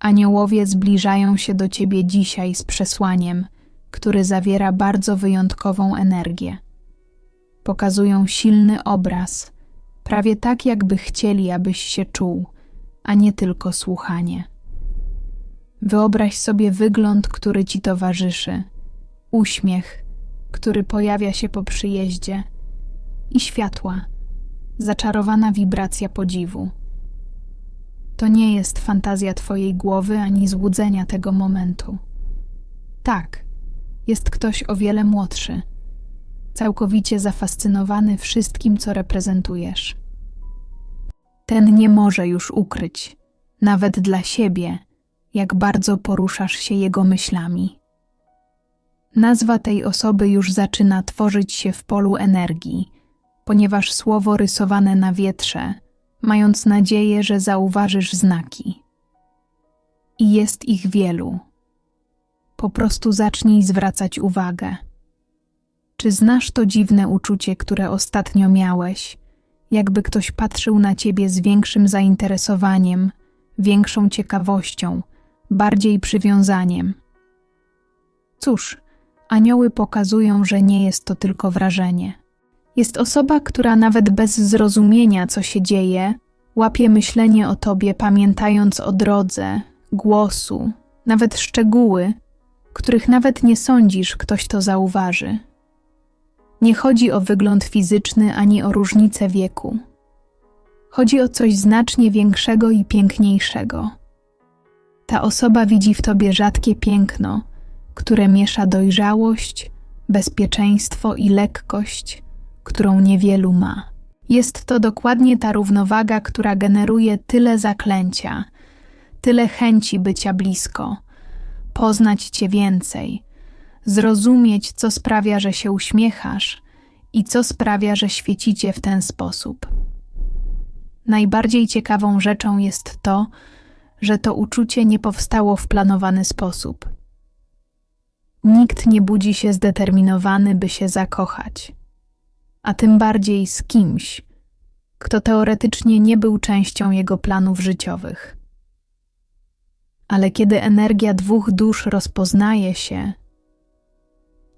Aniołowie zbliżają się do ciebie dzisiaj z przesłaniem, który zawiera bardzo wyjątkową energię. Pokazują silny obraz, prawie tak, jakby chcieli, abyś się czuł, a nie tylko słuchanie. Wyobraź sobie wygląd, który ci towarzyszy, uśmiech, który pojawia się po przyjeździe, i światła, zaczarowana wibracja podziwu. To nie jest fantazja twojej głowy ani złudzenia tego momentu. Tak, jest ktoś o wiele młodszy, całkowicie zafascynowany wszystkim, co reprezentujesz. Ten nie może już ukryć, nawet dla siebie, jak bardzo poruszasz się jego myślami. Nazwa tej osoby już zaczyna tworzyć się w polu energii, ponieważ słowo rysowane na wietrze, mając nadzieję, że zauważysz znaki. I jest ich wielu. Po prostu zacznij zwracać uwagę. Czy znasz to dziwne uczucie, które ostatnio miałeś, jakby ktoś patrzył na ciebie z większym zainteresowaniem, większą ciekawością, bardziej przywiązaniem? Cóż, anioły pokazują, że nie jest to tylko wrażenie. Jest osoba, która nawet bez zrozumienia, co się dzieje, łapie myślenie o tobie, pamiętając o drodze, głosu, nawet szczegóły, których nawet nie sądzisz, ktoś to zauważy. Nie chodzi o wygląd fizyczny ani o różnicę wieku. Chodzi o coś znacznie większego i piękniejszego. Ta osoba widzi w tobie rzadkie piękno, które miesza dojrzałość, bezpieczeństwo i lekkość, którą niewielu ma. Jest to dokładnie ta równowaga, która generuje tyle zaklęcia, tyle chęci bycia blisko, poznać cię więcej, zrozumieć, co sprawia, że się uśmiechasz i co sprawia, że świecicie w ten sposób. Najbardziej ciekawą rzeczą jest to, że to uczucie nie powstało w planowany sposób. Nikt nie budzi się zdeterminowany, by się zakochać, a tym bardziej z kimś, kto teoretycznie nie był częścią jego planów życiowych. Ale kiedy energia dwóch dusz rozpoznaje się,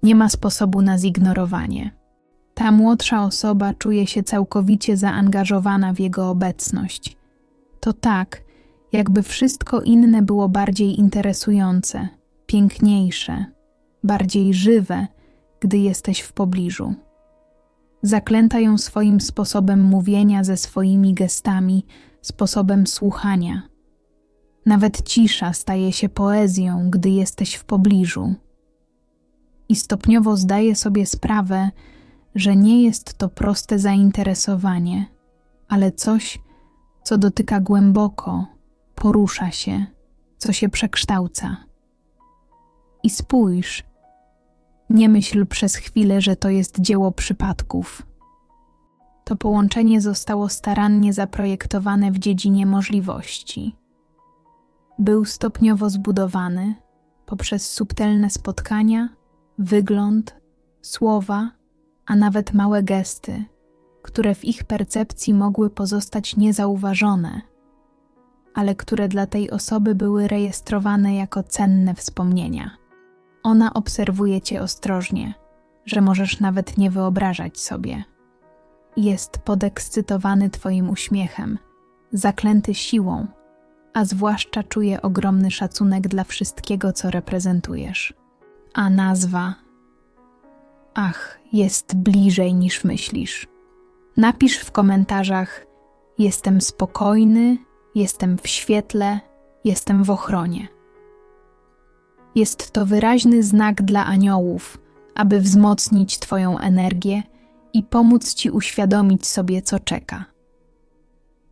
nie ma sposobu na zignorowanie. Ta młodsza osoba czuje się całkowicie zaangażowana w jego obecność. To tak, jakby wszystko inne było bardziej interesujące, piękniejsze, bardziej żywe, gdy jesteś w pobliżu. Zaklęta ją swoim sposobem mówienia, ze swoimi gestami, sposobem słuchania. Nawet cisza staje się poezją, gdy jesteś w pobliżu. I stopniowo zdaje sobie sprawę, że nie jest to proste zainteresowanie, ale coś, co dotyka głęboko, porusza się, co się przekształca. I spójrz, nie myśl przez chwilę, że to jest dzieło przypadków. To połączenie zostało starannie zaprojektowane w dziedzinie możliwości. Był stopniowo zbudowany poprzez subtelne spotkania, wygląd, słowa, a nawet małe gesty, które w ich percepcji mogły pozostać niezauważone, ale które dla tej osoby były rejestrowane jako cenne wspomnienia. Ona obserwuje cię ostrożnie, że możesz nawet nie wyobrażać sobie. Jest podekscytowany twoim uśmiechem, zaklęty siłą, a zwłaszcza czuje ogromny szacunek dla wszystkiego, co reprezentujesz. A nazwa. Ach, jest bliżej niż myślisz. Napisz w komentarzach: Jestem spokojny, jestem w świetle, jestem w ochronie. Jest to wyraźny znak dla aniołów, aby wzmocnić Twoją energię i pomóc Ci uświadomić sobie, co czeka.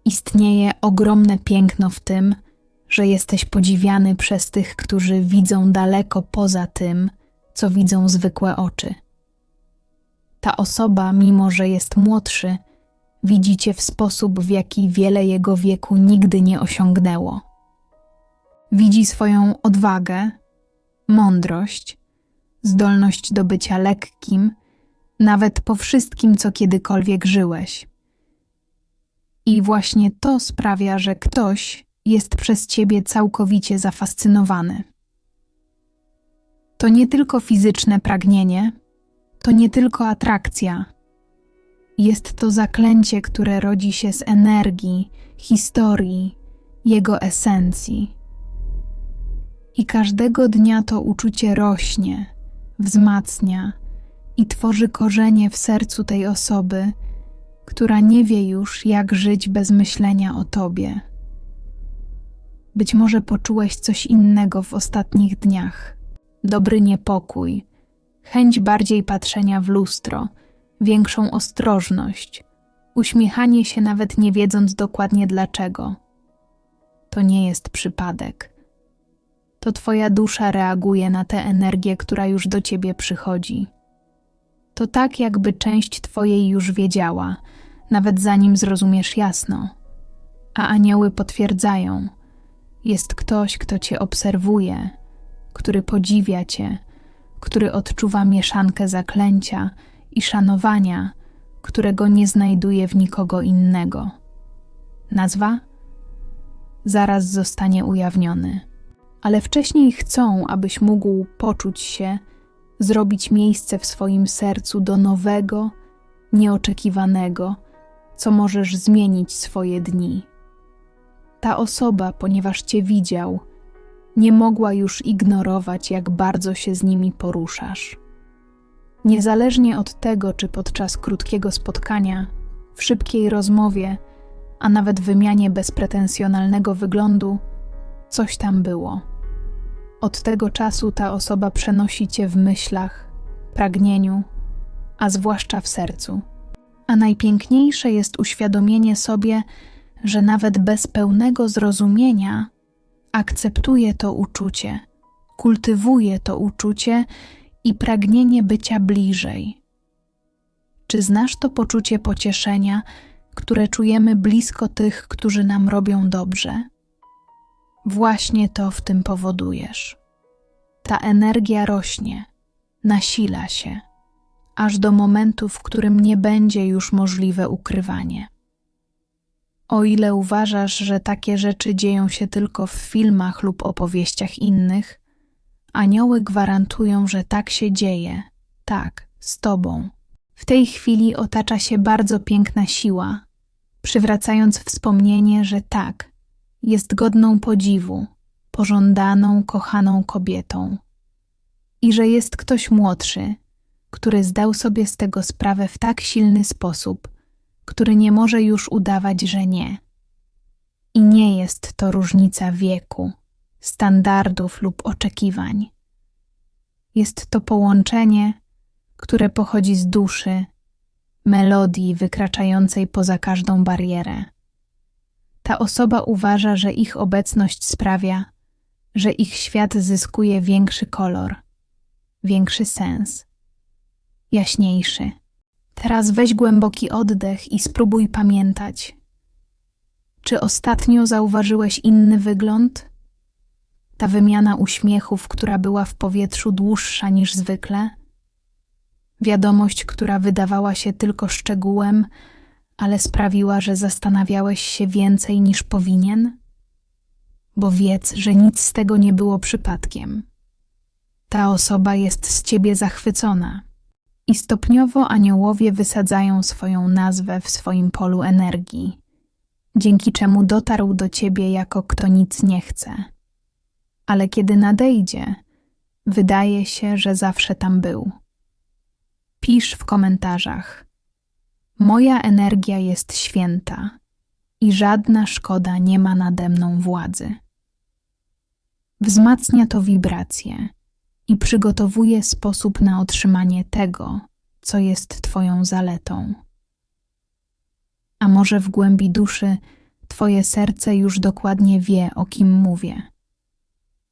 Istnieje ogromne piękno w tym, że jesteś podziwiany przez tych, którzy widzą daleko poza tym, co widzą zwykłe oczy. Ta osoba, mimo że jest młodszy, widzi cię w sposób, w jaki wiele jego wieku nigdy nie osiągnęło. Widzi swoją odwagę, mądrość, zdolność do bycia lekkim, nawet po wszystkim, co kiedykolwiek żyłeś. I właśnie to sprawia, że ktoś, jest przez ciebie całkowicie zafascynowany. To nie tylko fizyczne pragnienie, to nie tylko atrakcja. Jest to zaklęcie, które rodzi się z energii, historii, jego esencji. I każdego dnia to uczucie rośnie, wzmacnia i tworzy korzenie w sercu tej osoby, która nie wie już, jak żyć bez myślenia o tobie. Być może poczułeś coś innego w ostatnich dniach. Dobry niepokój, chęć bardziej patrzenia w lustro, większą ostrożność, uśmiechanie się nawet nie wiedząc dokładnie dlaczego. To nie jest przypadek. To Twoja dusza reaguje na tę energię, która już do Ciebie przychodzi. To tak, jakby część Twojej już wiedziała, nawet zanim zrozumiesz jasno. A anioły potwierdzają: jest ktoś, kto Cię obserwuje, który podziwia Cię, który odczuwa mieszankę zaklęcia i szanowania, którego nie znajduje w nikogo innego. Nazwa? Zaraz zostanie ujawniony. Ale wcześniej chcą, abyś mógł poczuć się, zrobić miejsce w swoim sercu do nowego, nieoczekiwanego, co możesz zmienić swoje dni. Ta osoba, ponieważ cię widział, nie mogła już ignorować, jak bardzo się z nimi poruszasz. Niezależnie od tego, czy podczas krótkiego spotkania, w szybkiej rozmowie, a nawet wymianie bezpretensjonalnego wyglądu, coś tam było. Od tego czasu ta osoba przenosi cię w myślach, pragnieniu, a zwłaszcza w sercu. A najpiękniejsze jest uświadomienie sobie, że nawet bez pełnego zrozumienia akceptuje to uczucie, kultywuje to uczucie i pragnienie bycia bliżej. Czy znasz to poczucie pocieszenia, które czujemy blisko tych, którzy nam robią dobrze? Właśnie to w tym powodujesz. Ta energia rośnie, nasila się, aż do momentu, w którym nie będzie już możliwe ukrywanie. O ile uważasz, że takie rzeczy dzieją się tylko w filmach lub opowieściach innych, anioły gwarantują, że tak się dzieje, tak, z tobą. W tej chwili otacza się bardzo piękna siła, przywracając wspomnienie, że tak, jest godną podziwu, pożądaną, kochaną kobietą. I że jest ktoś młodszy, który zdał sobie z tego sprawę w tak silny sposób, który nie może już udawać, że nie. I nie jest to różnica wieku, standardów lub oczekiwań. Jest to połączenie, które pochodzi z duszy, melodii wykraczającej poza każdą barierę. Ta osoba uważa, że ich obecność sprawia, że ich świat zyskuje większy kolor, większy sens, jaśniejszy. Teraz weź głęboki oddech i spróbuj pamiętać. Czy ostatnio zauważyłeś inny wygląd? Ta wymiana uśmiechów, która była w powietrzu dłuższa niż zwykle? Wiadomość, która wydawała się tylko szczegółem, ale sprawiła, że zastanawiałeś się więcej niż powinien? Bo wiedz, że nic z tego nie było przypadkiem. Ta osoba jest z ciebie zachwycona i stopniowo aniołowie wysadzają swoją nazwę w swoim polu energii, dzięki czemu dotarł do ciebie jako kto nic nie chce. Ale kiedy nadejdzie, wydaje się, że zawsze tam był. Pisz w komentarzach. Moja energia jest święta i żadna szkoda nie ma nade mną władzy. Wzmacnia to wibracje i przygotowuje sposób na otrzymanie tego, co jest Twoją zaletą. A może w głębi duszy Twoje serce już dokładnie wie, o kim mówię.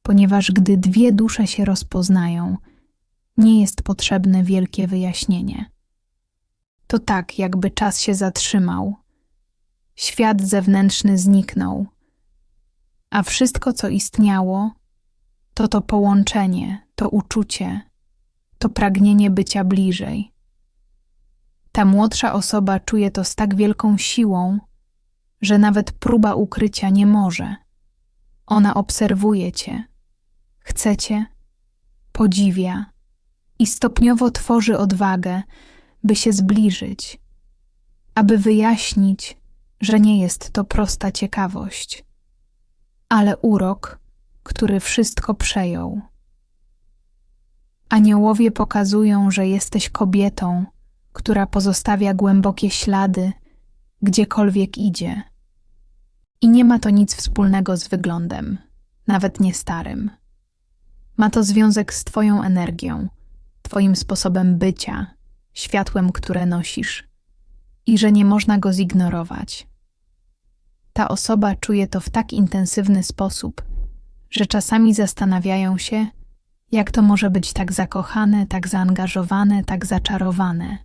Ponieważ gdy dwie dusze się rozpoznają, nie jest potrzebne wielkie wyjaśnienie. To tak, jakby czas się zatrzymał, świat zewnętrzny zniknął, a wszystko, co istniało, to to połączenie, to uczucie, to pragnienie bycia bliżej. Ta młodsza osoba czuje to z tak wielką siłą, że nawet próba ukrycia nie może, Ona obserwuje cię, chce cię, podziwia i stopniowo tworzy odwagę, by się zbliżyć, aby wyjaśnić, że nie jest to prosta ciekawość, ale urok, który wszystko przejął. Aniołowie pokazują, że jesteś kobietą, która pozostawia głębokie ślady, gdziekolwiek idzie. I nie ma to nic wspólnego z wyglądem, nawet nie starym. Ma to związek z Twoją energią, Twoim sposobem bycia, światłem, które nosisz, i że nie można go zignorować. Ta osoba czuje to w tak intensywny sposób, że czasami zastanawiają się, jak to może być tak zakochane, tak zaangażowane, tak zaczarowane.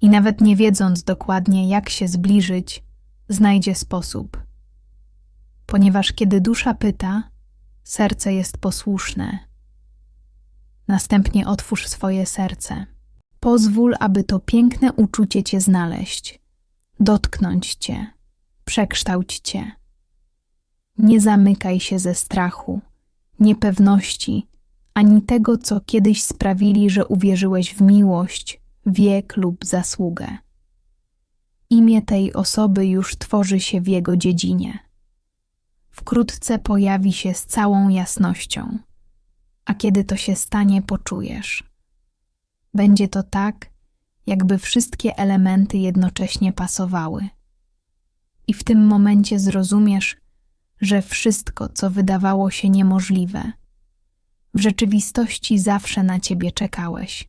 I nawet nie wiedząc dokładnie, jak się zbliżyć, znajdzie sposób. Ponieważ kiedy dusza pyta, serce jest posłuszne. Następnie otwórz swoje serce. Pozwól, aby to piękne uczucie cię znaleźć, dotknąć cię, przekształć cię. Nie zamykaj się ze strachu, niepewności, ani tego, co kiedyś sprawili, że uwierzyłeś w miłość, wiek lub zasługę. Imię tej osoby już tworzy się w jego dziedzinie. Wkrótce pojawi się z całą jasnością, a kiedy to się stanie, poczujesz. Będzie to tak, jakby wszystkie elementy jednocześnie pasowały. I w tym momencie zrozumiesz, że wszystko, co wydawało się niemożliwe, w rzeczywistości zawsze na ciebie czekałeś.